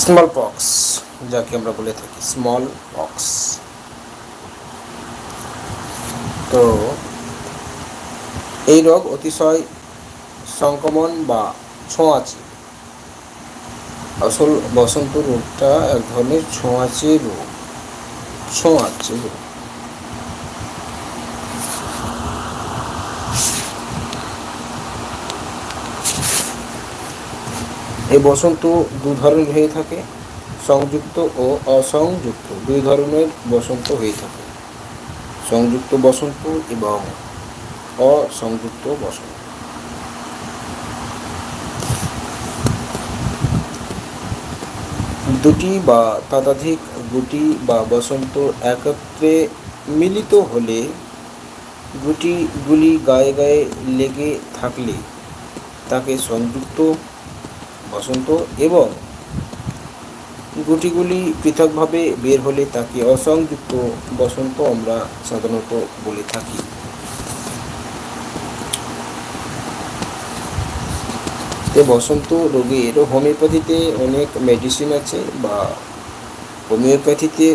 Small pox যাকে আমরা বলে থাকি স্মল পক্স তো এই রোগ অতিশয় সংক্রমণ বা ছোঁয়াচে। আসল বসন্ত রোগটা এক ধরনের ছোঁয়াচে রোগ ছোঁয়াচে রোগ। এই বসন্ত দু ধরনের হয়ে থাকে, সংযুক্ত ও অসংযুক্ত। দুই ধরনের বসন্ত হয়ে থাকে, সংযুক্ত বসন্ত এবং অসংযুক্ত বসন্ত। দুটি বা ততোধিক গুটি বা বসন্ত একত্রে মিলিত হলে গুটিগুলি গায়ে গায়ে লেগে থাকলে তাকে সংযুক্ত বসন্ত এবং গুটিগুলি পৃথকভাবে বের হলে তাকে অসংযুক্ত বসন্ত আমরা সাধারণত বলে থাকি। বসন্ত রোগের হোমিওপ্যাথিতে অনেক মেডিসিন আছে বা হোমিওপ্যাথিতে